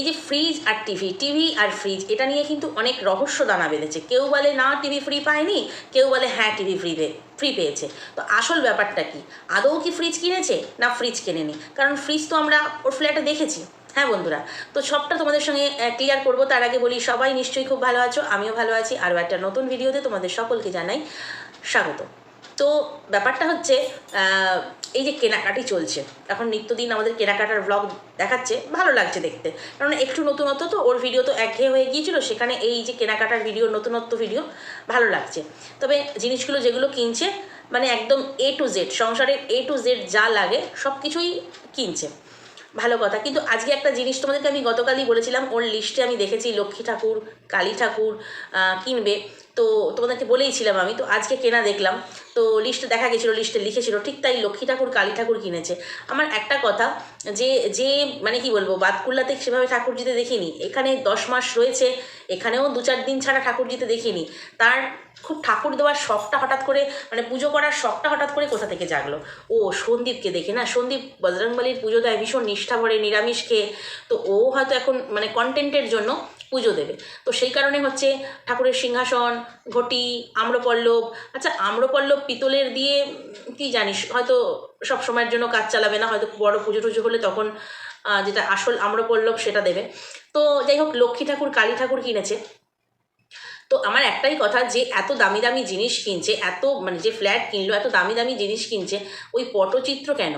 এই যে ফ্রিজ আর টিভি টিভি আর ফ্রিজ এটা নিয়ে কিন্তু অনেক রহস্য দানা বেঁধেছে। কেউ বলে, না টিভি ফ্রি পায়নি। কেউ বলে হ্যাঁ টিভি ফ্রি ফ্রি পেয়েছে। তো আসল ব্যাপারটা কি? আদৌ কি ফ্রিজ কিনেছে? না ফ্রিজ কেনেনি? কারণ ফ্রিজ তো আমরা ওর ফ্ল্যাটে দেখেছি। হ্যাঁ বন্ধুরা? তো সবটা তোমাদের সঙ্গে ক্লিয়ার করব। তার আগে বলি, সবাই নিশ্চয়ই খুব ভালো আছো, আমিও ভালো আছি। আরও একটা নতুন ভিডিওতে তোমাদের সকলকে জানাই স্বাগত। তো ব্যাপারটা হচ্ছে এই যে কেনাকাটি চলছে, এখন নিত্যদিন আমাদের কেনাকাটার ব্লগ দেখাচ্ছে, ভালো লাগছে দেখতে। কারণ একটু নতুনত্ব তো, ওর ভিডিও তো একঘেয়ে হয়ে গিয়েছিল, সেখানে এই যে কেনাকাটার ভিডিও নতুনত্ব ভিডিও ভালো লাগছে। তবে জিনিসগুলো যেগুলো কিনছে মানে একদম এ টু জেড সংসারের এ টু জেড যা লাগে সব কিছুই কিনছে। ভালো কথা। কিন্তু আজকে একটা জিনিস তোমাদেরকে আমি গতকালই বলেছিলাম, ওর লিস্টে আমি দেখেছি, লক্ষ্মী ঠাকুর, কালী ঠাকুর কিনবে। তো তোমাদেরকে বলেইছিলাম আমি, তো আজকে কেনা দেখলাম, তো লিস্টে দেখা গেছিল লিস্টে লিখেছিল, ঠিক তাই লক্ষ্মী ঠাকুর, কালী ঠাকুর কিনেছে। আমার একটা কথা, যে যে মানে কি বলব, বাতকুল্লাতে সেভাবে ঠাকুর জিতে দেখিনি। এখানে দশ মাস রয়েছে, এখানেও দু চার দিন ছাড়া ঠাকুর জিতে দেখিনি। তার খুব ঠাকুর দেওয়ার শখটা হঠাৎ করে মানে পুজো করার শখটা হঠাৎ করে কোথা থেকে জাগলো? ও সন্দীপকে দেখে না? সন্দীপ বজরংবলির পুজো দেয় ভীষণ নিষ্ঠা ভরে, নিরামিষ খেয়ে, তো ও হয়তো এখন মানে কন্টেন্টের জন্য পুজো দেবে। তো সেই কারণে হচ্ছে ঠাকুরের সিংহাসন, ঘটি, আম্রপল্লব আচ্ছা আম্রপল্লব পিতলের দিয়ে কি জানিস? হয়তো সব সময়ের জন্য কাজ চালাবে না, হয়তো বড় পুজো টুজো হলে তখন যেটা আসল আম্রপল্লব সেটা দেবে। তো যাই হোক, লক্ষ্মী ঠাকুর, কালী ঠাকুর কিনেছে। তো আমার একটাই কথা যে এত দামি দামি জিনিস কিনছে, এত মানে যে ফ্ল্যাট কিনলো, এত দামি দামি জিনিস কিনছে, ওই পটচিত্র কেন?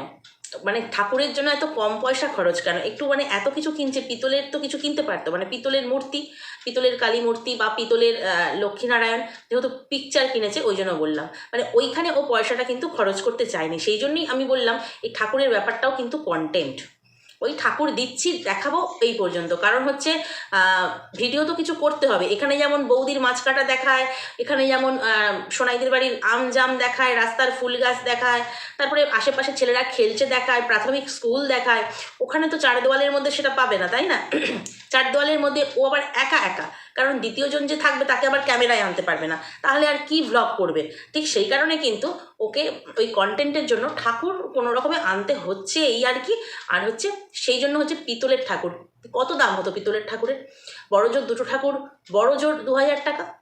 মানে ঠাকুরের জন্য এত কম পয়সা খরচ কেন? একটু মানে এত কিছু কিনছে, পিতলের তো কিছু কিনতে পারতো। মানে পিতলের মূর্তি, পিতলের কালী মূর্তি বা পিতলের লক্ষ্মীনারায়ণ যেহেতু পিকচার কিনেছে, ওই জন্য বললাম। মানে ওইখানে ও পয়সাটা কিন্তু খরচ করতে চায়নি। সেই জন্যই আমি বললাম, এই ঠাকুরের ব্যাপারটাও কিন্তু কন্টেন্ট ওই ঠাকুর দিচ্ছি, দেখাবো এই পর্যন্ত। কারণ হচ্ছে ভিডিও তো কিছু করতে হবে। এখানে যেমন বৌদির মাছ কাটা দেখায়, এখানে যেমন সোনাইদের বাড়ির আম জাম দেখায়, রাস্তার ফুল গাছ দেখায়, তারপরে আশেপাশে ছেলেরা খেলছে দেখায়, প্রাথমিক স্কুল দেখায়। ওখানে তো চার দেওয়ালের মধ্যে সেটা পাবে না, তাই না? চার দেওয়ালের মধ্যে ও আবার একা একা। কারণ দ্বিতীয়জন যে থাকবে তাকে আবার ক্যামেরায় আনতে পারবে না। তাহলে আর কি ভ্লগ করবে? ঠিক সেই কারণে কিন্তু ওকে ওই কন্টেন্টের জন্য ঠাকুর কোনো রকমে আনতে হচ্ছে এই আর কি। আর হচ্ছে সেই জন্য হচ্ছে পিতলের ঠাকুর। কত দাম হতো পিতলের ঠাকুরের? বড় জোর দুটো ঠাকুর বড় জোর দু হাজার টাকা।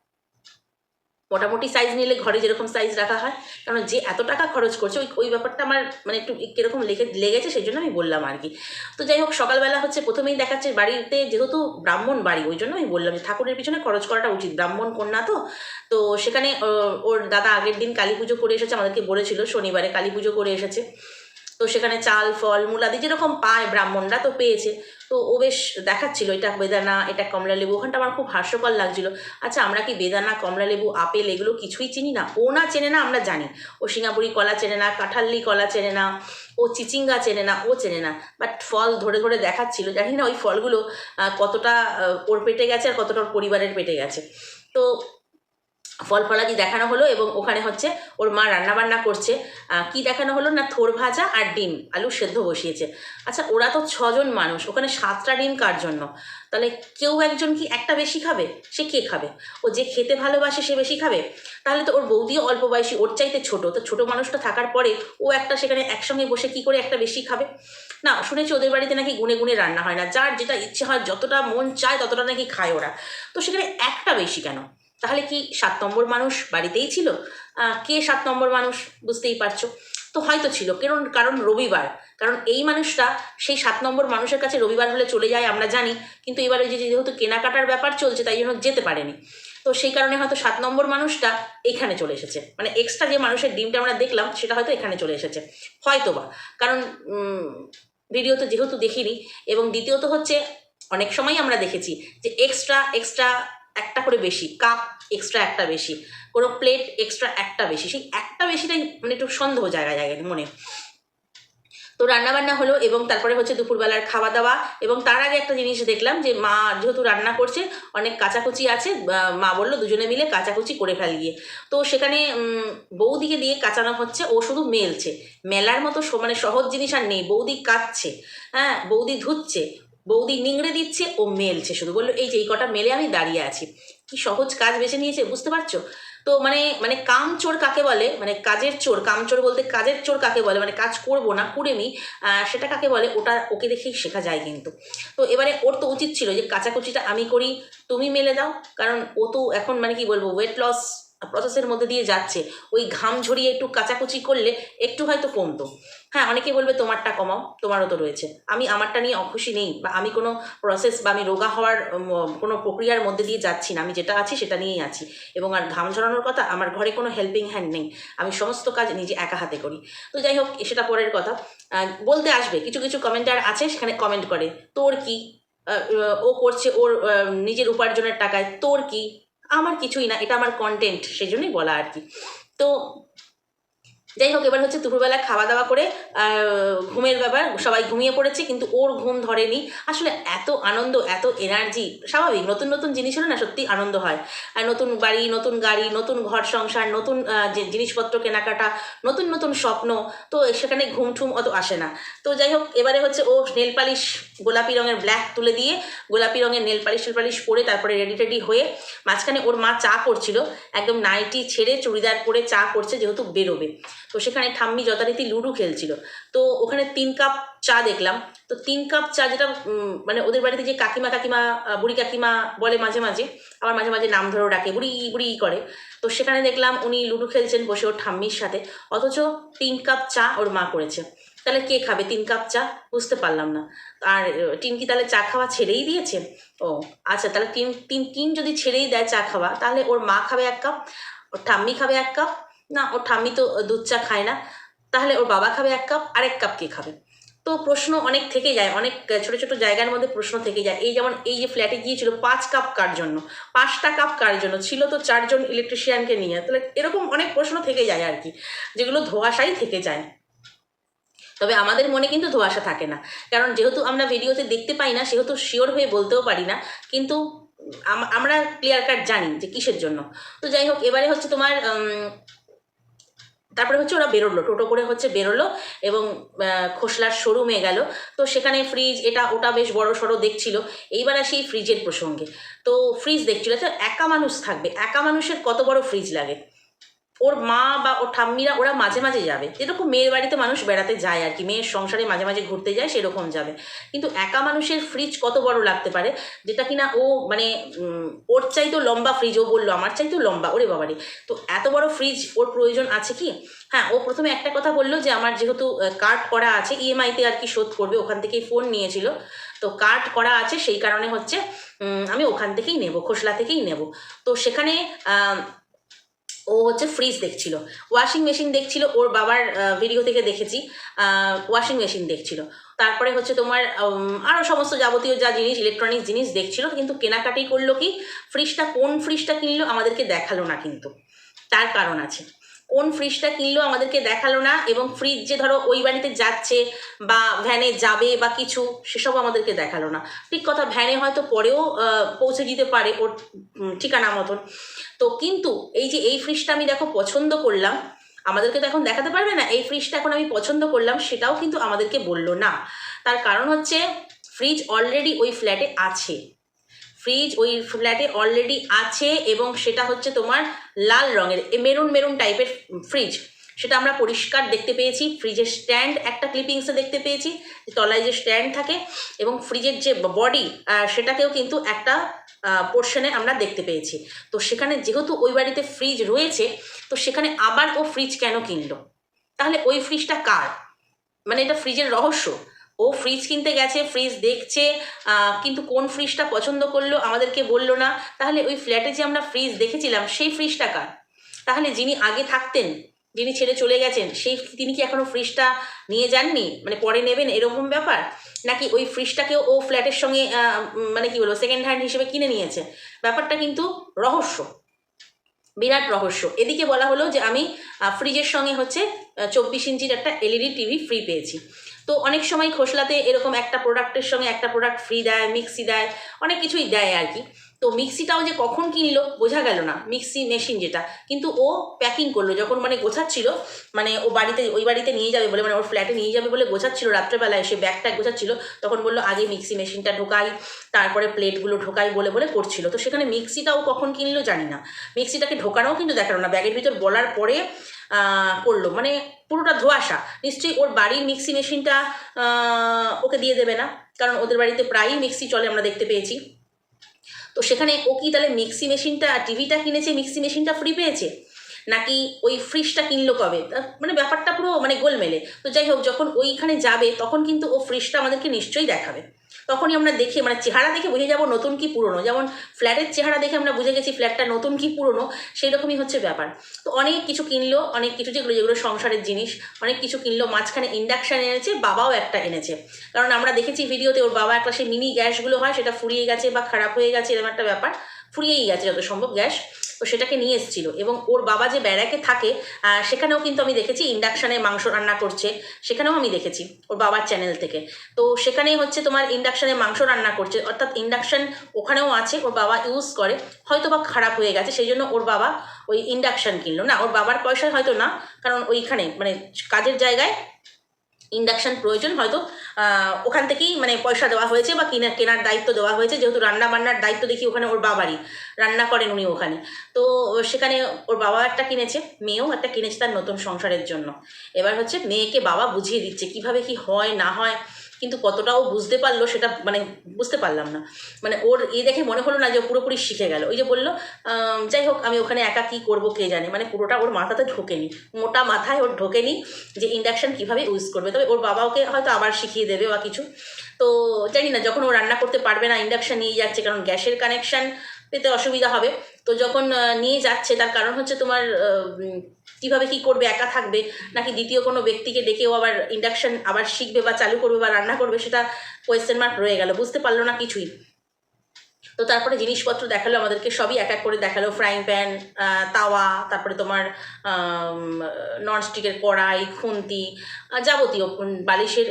মোটামুটি সাইজ নিলে ঘরে যেরকম সাইজ রাখা হয়, কারণ যে এত টাকা খরচ করছে, ওই ওই ব্যাপারটা আমার মানে একটু কীরকম লেগে, লেগেছে সেই জন্য আমি বললাম আর কি। তো যাই হোক, সকালবেলা হচ্ছে প্রথমেই দেখাচ্ছে বাড়িতে যেহেতু ব্রাহ্মণ বাড়ি, ওই জন্য আমি বললাম যে ঠাকুরের পিছনে খরচ করাটা উচিত, ব্রাহ্মণ কন্যা তো। তো সেখানে ওর দাদা আগের দিন কালী পুজো করে এসেছে, আমাদেরকে বলেছিল, শনিবারে কালী পুজো করে এসেছে। তো সেখানে চাল, ফল মূলাদি যেরকম পায় ব্রাহ্মণরা তো পেয়েছে। তো ও বেশ দেখাচ্ছিল, এটা বেদানা, এটা কমলা লেবু ওখানটা আমার খুব হাস্যকর লাগছিল। আচ্ছা আমরা কি বেদানা কমলা লেবু আপেল এগুলো কিছুই চিনি না? ও না চেনে না, আমরা জানি। ও সিঙ্গাপুরি কলা চেনে না, কাঁঠাল্লি কলা চেনে না, ও চিচিঙ্গা চেনে না, ও চেনে না। বাট ফল ধরে ধরে দেখাচ্ছিল, জানি না ওই ফলগুলো কতটা ওর পেটে গেছে আর কতটা ওর পরিবারের পেটে গেছে। তো ফল ফলাদি দেখানো হলো এবং ওখানে হচ্ছে ওর মা রান্না বান্না করছে কি দেখানো হলো না? থোর ভাজা আর ডিম, আলু সেদ্ধ বসিয়েছে। আচ্ছা ওরা তো ছজন মানুষ, ওখানে সাতটা ডিম কার জন্য? তাহলে কেউ একজন কি একটা বেশি খাবে? সে কে খাবে? ও যে খেতে ভালোবাসে সে বেশি খাবে? তাহলে তো ওর বৌদিও অল্প বয়সী, ওর চাইতে ছোট, তো ছোট মানুষটা থাকার পরে ও একটা সেখানে একসঙ্গে বসে কি করে একটা বেশি খাবে? না, শুনেছি ওদের বাড়িতে নাকি গুনে গুনে রান্না হয় না। যার যেটা ইচ্ছে হয়, যতটা মন চায় ততটা নাকি খায় ওরা। তো সেখানে একটা বেশি কেন? তাহলে কি সাত নম্বর মানুষ বাড়িতেই ছিল? কে সাত নম্বর মানুষ? বুঝতেই পারছ। তো হয়তো ছিল। কারণ কারণ রবিবার। কারণ এই মানুষটা সেই সাত নম্বর মানুষের কাছে রবিবার হলে চলে যায়, আমরা জানি। কিন্তু এবার যে যেহেতু কেনাকাটার ব্যাপার চলছে, তাই জন্য যেতে পারেনি। তো সেই কারণে হয়তো সাত নম্বর মানুষটা এখানে চলে এসেছে। মানে এক্সট্রা যে মানুষের ডিমটা আমরা দেখলাম, সেটা হয়তো এখানে চলে এসেছে। হয়তো বা কারণ ভিডিও তো যেহেতু দেখিনি, এবং দ্বিতীয়ত হচ্ছে, অনেক সময় আমরা দেখেছি যে এক্সট্রা এক্সট্রা একটা করে বেশি কাপ এক্সট্রা একটা বেশি, কোনো প্লেট এক্সট্রা একটা বেশি, সেই একটা বেশিটাই মানে একটু সন্দেহ জায়গা জায়গায় মনে। তো রান্নাবান্না হলো এবং তারপরে হচ্ছে দুপুরবেলার খাওয়া দাওয়া এবং তার আগে একটা জিনিস দেখলাম যে মা যেহেতু রান্না করছে, অনেক কাচাকুচি আছে মা বলল দুজনে মিলে কাচাকুচি করে ফেল গিয়ে। তো সেখানে বৌদিকে দিয়ে কাচানো হচ্ছে, ও শুধু মেলছে। মেলার মতো মানে সহজ জিনিস আর নেই, বৌদি কাচ্ছে হ্যাঁ বৌদি ধুচ্ছে বৌদি নিংড়ে দিচ্ছে ও মেলছে শুধু। বলল, এই যে, এই কটা মেলে আমি দাঁড়িয়ে আছি। কি সহজ কাজ বেছে নিয়েছে, বুঝতে পারছ? তো মানে মানে কাম চোর কাকে বলে? মানে কাজের চোর, কাম চোর বলতে কাজের চোর কাকে বলে? মানে কাজ করব না কুড়েমি সেটা কাকে বলে? ওটা ওকে দেখেই শেখা যায় কিন্তু। তো এবারে ওর তো উচিত ছিল যে, কাচাকুচিটা আমি করি, তুমি মেলে দাও। কারণ ও তো এখন মানে কি বলব ওয়েট লস প্রসেসের মধ্যে দিয়ে যাচ্ছে। ওই ঘাম ঝরিয়ে একটু কাচাকুচি করলে একটু হয়তো কমতো। হ্যাঁ অনেকে বলবে, তোমারটা কমাও, তোমারও তো রয়েছে। আমি আমারটা নিয়ে অখুশি নেই বা আমি কোনো প্রসেস বা আমি রোগা হওয়ার কোনো প্রক্রিয়ার মধ্যে দিয়ে যাচ্ছি না। আমি যেটা আছি সেটা নিয়েই আছি। এবং আর ঘাম ঝরানোর কথা, আমার ঘরে কোনো হেল্পিং হ্যান্ড নেই। আমি সমস্ত কাজ নিজে একা হাতে করি। তো যাই হোক, সেটা পরের কথা। বলতে আসবে, কিছু কিছু কমেন্টার আছে, সেখানে কমেন্ট করে, তোর কি? ও করছে, ওর নিজের উপার্জনের টাকায়, তোর কি? আমার কিছুই না এটা আমার কন্টেন্ট সেই জন্যই বলা আর কি। তো যাই হোক, এবার হচ্ছে দুপুরবেলা খাওয়া দাওয়া করে ঘুমের ব্যাপার, সবাই ঘুমিয়ে পড়েছে, কিন্তু ওর ঘুম ধরেনি। আসলে এত আনন্দ, এত এনার্জি স্বাভাবিক, নতুন নতুন জিনিস হলে না সত্যি আনন্দ হয়। আর নতুন বাড়ি, নতুন গাড়ি, নতুন ঘর সংসার, নতুন জিনিসপত্র কেনাকাটা, নতুন নতুন স্বপ্ন, তো সেখানে ঘুম ঠুম অত আসে না। তো যাই হোক, এবারে হচ্ছে ও নেল পালিশ গোলাপি রঙের ব্ল্যাক তুলে দিয়ে, গোলাপি রঙের নেল পালিশ টেল পালিশ পরে তারপরে রেডি টেডি হয়ে মাঝখানে ওর মা চা করছিল। একদম নাইটি ছেড়ে চুড়িদার পরে চা করছে, যেহেতু বেরোবে। তো সেখানে ঠাম্মি যথারীতি লুডো খেলছিল। তো ওখানে তিন কাপ চা দেখলাম। তো তিন কাপ চা যেটা মানে ওদের বাড়িতে যে কাকিমা কাকিমা বুড়ি কাকিমা বলে মাঝে মাঝে, আবার মাঝে মাঝে নাম ধরেও ডাকে, বুড়ি বুড়ি করে। তো সেখানে দেখলাম উনি লুডো খেলছেন বসে ওর ঠাম্মির সাথে। অথচ তিন কাপ চা ওর মা করেছে। তাহলে কে খাবে তিন কাপ চা? বুঝতে পারলাম না। আর টিন কি তাহলে চা খাওয়া ছেড়েই দিয়েছে? ও আচ্ছা তাহলে তিন তিন তিন যদি ছেড়েই দেয় চা খাওয়া, তাহলে ওর মা খাবে এক কাপ, ওর ঠাম্মি খাবে এক কাপ না, ওর ঠাম্মি তো দুধ চা খায় না। তাহলে ওর বাবা খাবে এক কাপ, আরেক কাপ কে খাবে? তো প্রশ্ন অনেক থেকে যায়, অনেক ছোট ছোট জায়গার মধ্যে প্রশ্ন থেকে যায়। এই যেমন, এই যে ফ্ল্যাটে গিয়েছিল, পাঁচ কাপ কার জন্য? পাঁচটা কাপ কার জন্য? ছিল তো চারজন ইলেকট্রিশিয়ানকে নিয়ে। তাহলে এরকম অনেক প্রশ্ন থেকে যায় আর কি, যেগুলো ধোয়াশাই থেকে যায়। তবে আমাদের মনে কিন্তু ধোঁয়াশা থাকে না। কারণ যেহেতু আমরা ভিডিওতে দেখতে পাই না, সেহেতু শিওর হয়ে বলতেও পারি না। কিন্তু আমরা ক্লিয়ার কাট জানি যে কিসের জন্য। তো যাই হোক, এবারে হচ্ছে তোমার তারপরে হচ্ছে ওরা বেরোলো, টোটো করে হচ্ছে বেরোলো এবং খোসলার শোরুমে গেল। তো সেখানে ফ্রিজ এটা, ওটা বেশ বড় সড়ো দেখছিল। এইবার আসি ফ্রিজের প্রসঙ্গে। তো ফ্রিজ দেখছিল, তো একা মানুষ থাকবে, একা মানুষের কত বড় ফ্রিজ লাগে? ওর মা বা ওর ঠাম্মিরা ওরা মাঝে মাঝে যাবে। যেরকম মেয়ের বাড়িতে মানুষ বেড়াতে যায় আর কি, মেয়ের সংসারে মাঝে মাঝে ঘুরতে যায় সেরকম যাবে। কিন্তু একা মানুষের ফ্রিজ কত বড় লাগতে পারে? যেটা কিনা ও মানে ওর চাইতো লম্বা ফ্রিজ ও বলল, আমার চাইতো লম্বা, ওরে বাবারে। তো এত বড় ফ্রিজ ওর প্রয়োজন আছে কি? হ্যাঁ ও প্রথমে একটা কথা বলল যে, আমার যেহেতু কার্ড করা আছে ইএমআইতে আর কি শোধ করবে। ওখান থেকেই ফোন নিয়েছিল। তো কার্ড করা আছে, সেই কারণে হচ্ছে আমি ওখান থেকেই নেব, খোসলা থেকেই নেব। তো সেখানে ও হচ্ছে ফ্রিজ দেখছিল। ওয়াশিং মেশিন দেখছিল, ওর বাবার ভিডিও থেকে দেখেছি ওয়াশিং মেশিন দেখছিল। তারপরে হচ্ছে তোমার আরও সমস্ত যাবতীয় যা জিনিস ইলেকট্রনিক্স জিনিস দেখছিল, কিন্তু কেনাকাটি করল কি ফ্রিজটা কোন ফ্রিজটা কিনলো, আমাদেরকে দেখাল না কিন্তু। তার কারণ আছে। কোন ফ্রিজটা কিনলো আমাদেরকে দেখাল না এবং ফ্রিজ যে ধরো ওই বাড়িতে যাচ্ছে বা ভ্যানে যাবে বা কিছু সেসব আমাদেরকে দেখাল না। ঠিক কথা ভ্যানে হয়তো পরেও পৌঁছে দিতে পারে ওর ঠিকানা মতন। তো কিন্তু এই যে এই ফ্রিজটা আমি দেখো পছন্দ করলাম, আমাদেরকে তো এখন দেখাতে পারবে না, এই ফ্রিজটা এখন আমি পছন্দ করলাম, সেটাও কিন্তু আমাদেরকে বলল না। তার কারণ হচ্ছে ফ্রিজ অলরেডি ওই ফ্ল্যাটে আছে। ফ্রিজ ওই ফ্ল্যাটে অলরেডি আছে এবং সেটা হচ্ছে তোমার লাল রঙের মেরুন মেরুন টাইপের ফ্রিজ সেটা আমরা পরিষ্কার দেখতে পেয়েছি ফ্রিজের স্ট্যান্ড একটা ক্লিপিংসে দেখতে পেয়েছি, তলায় যে স্ট্যান্ড থাকে এবং ফ্রিজের যে বডি সেটাকেও কিন্তু একটা পোর্শনে আমরা দেখতে পেয়েছি। তো সেখানে যেহেতু ওই বাড়িতে ফ্রিজ রয়েছে, তো সেখানে আবার ও ফ্রিজ কেন কিনলো? তাহলে ওই ফ্রিজটা কার? মানে এটা ফ্রিজের রহস্য। ও ফ্রিজ কিনতে গেছে ফ্রিজ দেখছে কিন্তু কোন ফ্রিজটা পছন্দ করল আমাদেরকে বলল না। তাহলে ওই ফ্ল্যাটে যে আমরা ফ্রিজ দেখেছিলাম, সেই ফ্রিজটা কার? তাহলে যিনি আগে থাকতেন, যিনি ছেড়ে চলে গেছেন, সেই তিনি কি এখনও ফ্রিজটা নিয়ে যাননি? মানে পরে নেবেন, এরকম ব্যাপার? নাকি ওই ফ্রিজটাকেও ও ফ্ল্যাটের সঙ্গে মানে কি বলব সেকেন্ড হ্যান্ড হিসেবে কিনে নিয়েছে? ব্যাপারটা কিন্তু রহস্য। বিরাট রহস্য। এদিকে বলা হলো যে আমি ফ্রিজের সঙ্গে হচ্ছে চব্বিশ ইঞ্চির একটা এলইডি টিভি ফ্রি পেয়েছি। তো অনেক সময় খোসলাতে এরকম একটা প্রোডাক্টের সঙ্গে একটা প্রোডাক্ট ফ্রি দেয় মিক্সি দেয়, অনেক কিছুই দেয় আর কি। তো মিক্সিটাও যে কখন কিনলো বোঝা গেল না, মিক্সি মেশিন যেটা। কিন্তু ও প্যাকিং করল, যখন মানে গোছাচ্ছিল মানে ও বাড়িতে, ওই বাড়িতে নিয়ে যাবে বলে মানে ওর ফ্ল্যাটে নিয়ে যাবে বলে গোছাচ্ছিল রাত্রেবেলায় সে ব্যাগটা গোছাচ্ছিল, তখন বলল, আগে মিক্সি মেশিনটা ঢোকাই, তারপরে প্লেটগুলো ঢোকাই, বলে বলে করছিল। তো সেখানে মিক্সিটাও কখন কিনলো জানি না। মিক্সিটাকে ঢোকানোও কিন্তু দেখাল না। ব্যাগের ভিতর বলার পরে করল। মানে পুরোটা ধোয়াশা। নিশ্চয়ই ওর বাড়ির মিক্সি মেশিনটা ওকে দিয়ে দেবে না। কারণ ওদের বাড়িতে প্রায়ই মিক্সি চলে, আমরা দেখতে পেয়েছি। তো সেখানে ও কি তাহলে মিক্সি মেশিনটা, টিভিটা কিনেছে, মিক্সি মেশিনটা ফ্রি পেয়েছে? নাকি ওই ফ্রিজটা কিনলো কবে? মানে ব্যাপারটা পুরো মানে গোলমেলে। তো যাই হোক, যখন ওইখানে যাবে, তখন কিন্তু ও ফ্রিজটা আমাদেরকে নিশ্চয়ই দেখাবে। তখনই আমরা দেখে মানে চেহারা দেখে বুঝে যাব নতুন কি পুরনো। যেমন ফ্ল্যাটের চেহারা দেখে আমরা বুঝে গেছি ফ্ল্যাটটা নতুন কি পুরনো সেই রকমই হচ্ছে ব্যাপার। তো অনেক কিছু কিনলো, অনেক কিছু যেগুলো যেগুলো সংসারের জিনিস, অনেক কিছু কিনলো, মাঝখানে ইন্ডাকশান এনেছে, বাবাও একটা এনেছে। কারণ আমরা দেখেছি ভিডিওতে ওর বাবা একটা সেই মিনি গ্যাসগুলো হয়, সেটা ফুরিয়ে গেছে বা খারাপ হয়ে গেছে, এরকম একটা ব্যাপার। ফুরিয়েই গেছে যত সম্ভব গ্যাস। তো সেটাকে নিয়ে এসেছিল এবং ওর বাবা যে ব্যারাকে থাকে সেখানেও কিন্তু আমি দেখেছি ইন্ডাকশানে মাংস রান্না করছে, সেখানেও আমি দেখেছি ওর বাবার চ্যানেল থেকে। তো সেখানেই হচ্ছে তোমার ইন্ডাকশানে মাংস রান্না করছে, অর্থাৎ ইন্ডাকশান ওখানেও আছে, ওর বাবা ইউজ করে হয়তো বা খারাপ হয়ে গেছে, সেই জন্য ওর বাবা ওই ইন্ডাকশান কিনলো। না, ওর বাবার পয়সায় হয়তো না, কারণ ওইখানে মানে কাজের জায়গায় ইন্ডাকশান প্রয়োজন, হয়তো ওখান থেকেই মানে পয়সা দেওয়া হয়েছে বা কিনা, কেনার দায়িত্ব দেওয়া হয়েছে। যেহেতু রান্না বান্নার দায়িত্ব দেখি ওখানে ওর বাবারই। রান্না করেন উনি ওখানে। তো সেখানে ওর বাবা একটা কিনেছে, মেয়েও একটা কিনেছে তার নতুন সংসারের জন্য। এবার হচ্ছে মেয়েকে বাবা বুঝিয়ে দিচ্ছে, কীভাবে কি হয়, না হয়। কিন্তু কতটাও বুঝতে পারল সেটা মানে বুঝতে পারলাম না। মানে ওর এ দেখে মনে হলো না যে পুরোপুরি শিখে গেল। ওই যে বলল যাই হোক, আমি ওখানে একা কী করব কে জানে? মানে পুরোটা ওর মাথাতে ঢোকেনি। মোটা মাথায় ওর ঢোকেনি যে ইন্ডাকশান কীভাবে ইউজ করবে। তবে ওর বাবা ওকে হয়তো আবার শিখিয়ে দেবে বা কিছু। তো জানি না, যখন ও রান্না করতে পারবে না ইন্ডাকশান নিয়ে যাচ্ছে, কারণ গ্যাসের কানেকশান পেতে অসুবিধা হবে। তো যখন নিয়ে যাচ্ছে, তার কারণ হচ্ছে তোমার কীভাবে কি করবে, একা থাকবে, নাকি দ্বিতীয় কোনো ব্যক্তিকে ডেকেও আবার ইন্ডাকশন আবার শিখবে বা চালু করবে বা রান্না করবে, সেটা কোয়েশ্চেন মার্ক রয়ে গেল, বুঝতে পারল না কিছুই। তো তারপরে জিনিসপত্র দেখাল আমাদেরকে, সবই এক এক করে দেখাল। ফ্রাইং প্যান তাওয়া, তারপরে তোমার ননস্টিকের কড়াই, খুন্তি যাবতীয় বালিশের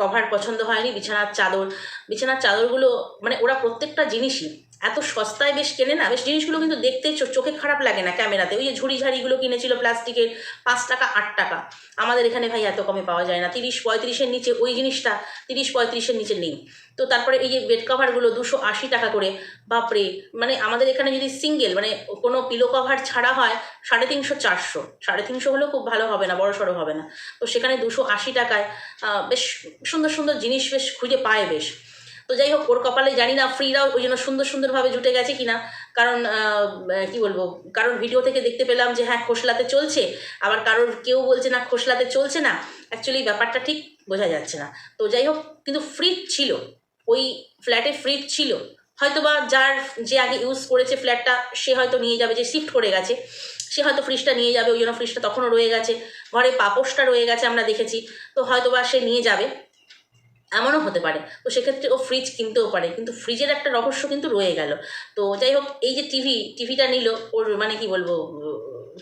কভার পছন্দ হয়নি, বিছানার চাদর। বিছানার চাদরগুলো মানে ওরা প্রত্যেকটা জিনিসই এত সস্তায় বেশ কেনে না, বেশ জিনিসগুলো কিন্তু দেখতে চোখে খারাপ লাগে না ক্যামেরাতে। ওই যে ঝুড়ি ঝাড়িগুলো কিনেছিল প্লাস্টিকের, পাঁচ টাকা, আট টাকা। আমাদের এখানে ভাই এত কমে পাওয়া যায় না। তিরিশ পঁয়ত্রিশের নিচে ওই জিনিসটা, তিরিশ পঁয়ত্রিশের নিচে নেই। তো তারপরে এই যে বেড কভারগুলো দুশো আশি টাকা করে, বাপরে মানে আমাদের এখানে যদি সিঙ্গেল মানে কোনো পিলো কভার ছাড়া হয় সাড়ে তিনশো, চারশো। সাড়ে তিনশো হলেও খুব ভালো হবে না, বড় সড়ো হবে না। তো সেখানে দুশো আশি টাকায় বেশ সুন্দর সুন্দর জিনিস বেশ খুঁজে পায় বেশ। তো যাই হোক, ওর কপালে জানি না ফ্রিরাও ওই জন্য সুন্দর সুন্দরভাবে জুটে গেছে কিনা। কারণ কি বলব, কারোর ভিডিও থেকে দেখতে পেলাম যে হ্যাঁ খোসলাতে চলছে। আবার কারোর কেউ বলছে না, খোসলাতে চলছে না। অ্যাকচুয়ালি ব্যাপারটা ঠিক বোঝা যাচ্ছে না। তো যাই হোক, কিন্তু ফ্রি ছিল। ওই ফ্ল্যাটে ফ্রিজ ছিল। হয়তো বা যার যে আগে ইউজ করেছে ফ্ল্যাটটা সে হয়তো নিয়ে যাবে, যে শিফট করে গেছে। সে হয়তো ফ্রিজটা নিয়ে যাবে, ওই জন্য ফ্রিজটা তখনও রয়ে গেছে। ঘরে পাপোশটা রয়ে গেছে আমরা দেখেছি। তো হয়তো বা সে নিয়ে যাবে। এমনও হতে পারে। তো সেক্ষেত্রে ও ফ্রিজ কিনতেও পারে। কিন্তু ফ্রিজের একটা রহস্য কিন্তু রয়ে গেল। তো যাই হোক, এই যে টিভি টিভিটা নিল, ওর মানে কি বলব,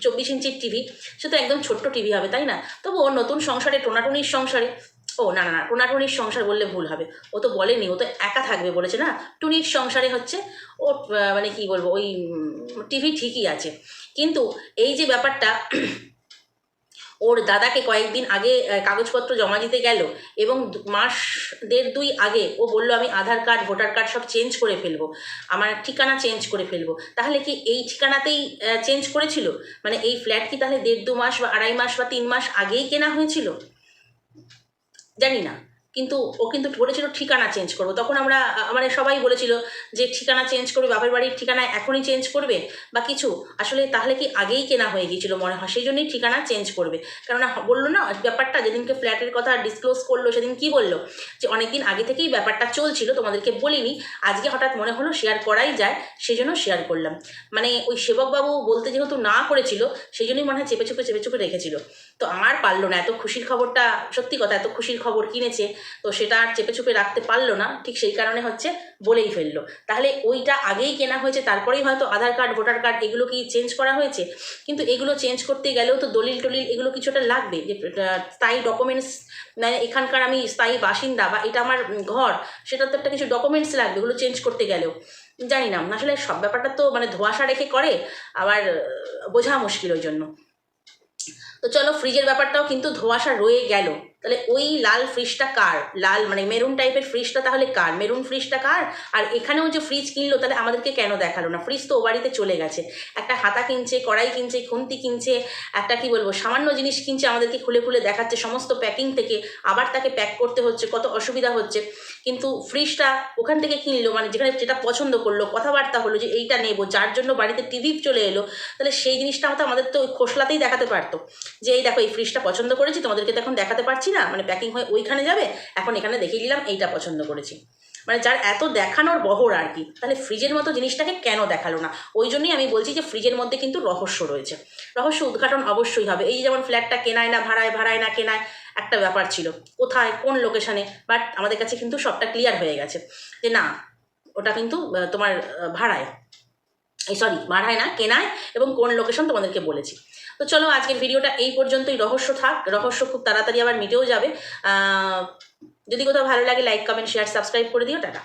চব্বিশ ইঞ্চির টিভি সে তো একদম ছোট্ট টিভি হবে, তাই না? তবু ওর নতুন সংসারে, টোনাটুনির সংসারে ও, না না না টোনাটুনির সংসার বললে ভুল হবে। ও তো বলেনি, ও তো একা থাকবে বলেছে না? টুনির সংসারে হচ্ছে, ও মানে কি বলব, ওই টিভি ঠিকই আছে। কিন্তু এই যে ব্যাপারটা, ওর দাদাকে কয়েকদিন আগে কাগজপত্র জমা দিতে গেল এবং মাস দেড় দুই আগে ও বলল, আমি আধার কার্ড, ভোটার কার্ড সব চেঞ্জ করে ফেলব। আমার ঠিকানা চেঞ্জ করে ফেলব। তাহলে কি এই ঠিকানাতেই চেঞ্জ করেছিল? মানে এই ফ্ল্যাট কি তাহলে দেড় দু মাস বা আড়াই মাস বা তিন মাস আগেই কেনা হয়েছিল? জানি না কিন্তু ও কিন্তু বলেছিল ঠিকানা চেঞ্জ করব। তখন আমরা মানে সবাই বলেছিল যে ঠিকানা চেঞ্জ করবে, বাপের বাড়ির ঠিকানা এখনই চেঞ্জ করবে বা কিছু। আসলে তাহলে কি আগেই কেনা হয়ে গিয়েছিল মনে হয়, সেই জন্যই ঠিকানা চেঞ্জ করবে। কেননা বলল না, ব্যাপারটা যেদিনকে ফ্ল্যাটের কথা ডিসক্লোজ করল, সেদিন কি বলল? যে অনেকদিন আগে থেকেই ব্যাপারটা চলছিল, তোমাদেরকে বলিনি। আজকে হঠাৎ মনে হলো শেয়ার করাই যায় সেই জন্য শেয়ার করলাম। মানে ওই সেবকবাবু বলতে যেহেতু না করেছিল, সেই জন্যই মনে হয় চেপে চুপে চেপে চুপে রেখেছিল। তো আর পারল না, এত খুশির খবরটা, সত্যি কথা, এত খুশির খবর কিনেছে, তো সেটা আর চেপে চুপে রাখতে পারল না, ঠিক সেই কারণে হচ্ছে বলেই ফেলল। তাহলে ওইটা আগেই কেনা হয়েছে, তারপরেই হয়তো আধার কার্ড, ভোটার কার্ড এগুলো কি চেঞ্জ করা হয়েছে? কিন্তু এগুলো চেঞ্জ করতে গেলেও তো দলিল টলিল এগুলো কিছুটা লাগবে, যে স্থায়ী ডকুমেন্টস মানে এখানকার আমি স্থায়ী বাসিন্দা বা এটা আমার ঘর, সেটা তো একটা কিছু ডকুমেন্টস লাগবে, এগুলো চেঞ্জ করতে গেলেও। জানি না, আসলে সব ব্যাপারটা তো মানে ধোঁয়াশা রেখে করে, আবার বোঝা মুশকিল ওই জন্য। তো চলো ফ্রিজের ব্যাপারটাও কিন্তু ধোঁয়াশা রয়ে গেল। তাহলে ওই লাল ফ্রিজটা কার? লাল মানে মেরুন টাইপের ফ্রিজটা তাহলে কার? মেরুন ফ্রিজটা কার? আর এখানেও যে ফ্রিজ কিনলো, তাহলে আমাদেরকে কেন দেখাল না? ফ্রিজ তো ও বাড়িতে চলে গেছে। একটা হাতা কিনছে, কড়াই কিনছে, খুন্তি কিনছে, একটা কি বলব, সামান্য জিনিস কিনছে, আমাদেরকে খুলে খুলে দেখাচ্ছে সমস্ত প্যাকিং থেকে। আবার তাকে প্যাক করতে হচ্ছে, কত অসুবিধা হচ্ছে। কিন্তু ফ্রিজটা ওখান থেকে কিনলো মানে যেখানে যেটা পছন্দ করল, কথাবার্তা হলো যে এইটা নেব, যার জন্য বাড়িতে টিভি চলে এলো, তাহলে সেই জিনিসটা আমাদের তো ওই খোসলাতেই দেখাতে পারতো। যে এই দেখো, এই ফ্রিজটা পছন্দ করেছি, তোমাদেরকে তো এখন দেখাতে পারছি। না? মানে প্যাকিং হয়ে ওইখানে যাবে? এখন এখানে দেখিয়ে দিলাম, এইটা পছন্দ করেছি। মানে যার এত দেখানোর বহর আর কি, তাহলে ফ্রিজের মতো জিনিসটাকে কেন দেখাল না? ওই জন্যই আমি বলছি যে ফ্রিজের মধ্যে কিন্তু রহস্য রয়েছে। রহস্য উদ্ঘাটন অবশ্যই হবে। এই যেমন ফ্ল্যাটটা কেনায় না, ভাড়ায় ভাড়ায় না কেনায়, একটা ব্যাপার ছিল। কোথায়, কোন লোকেশানে বাট আমাদের কাছে কিন্তু সবটা ক্লিয়ার হয়ে গেছে যে না, ওটা কিন্তু তোমার ভাড়ায়। সরি ভাড়ায় না, কেনায় এবং কোন লোকেশন তোমাদেরকে বলেছি। তো চলো আজকের ভিডিওটা এই পর্যন্তই। রহস্য থাক। রহস্য খুব তাড়াতাড়ি আবার মিটেও যাবে। যদি কোথাও ভালো লাগে লাইক কমেন্ট শেয়ার সাবস্ক্রাইব করে দিও। টাটা।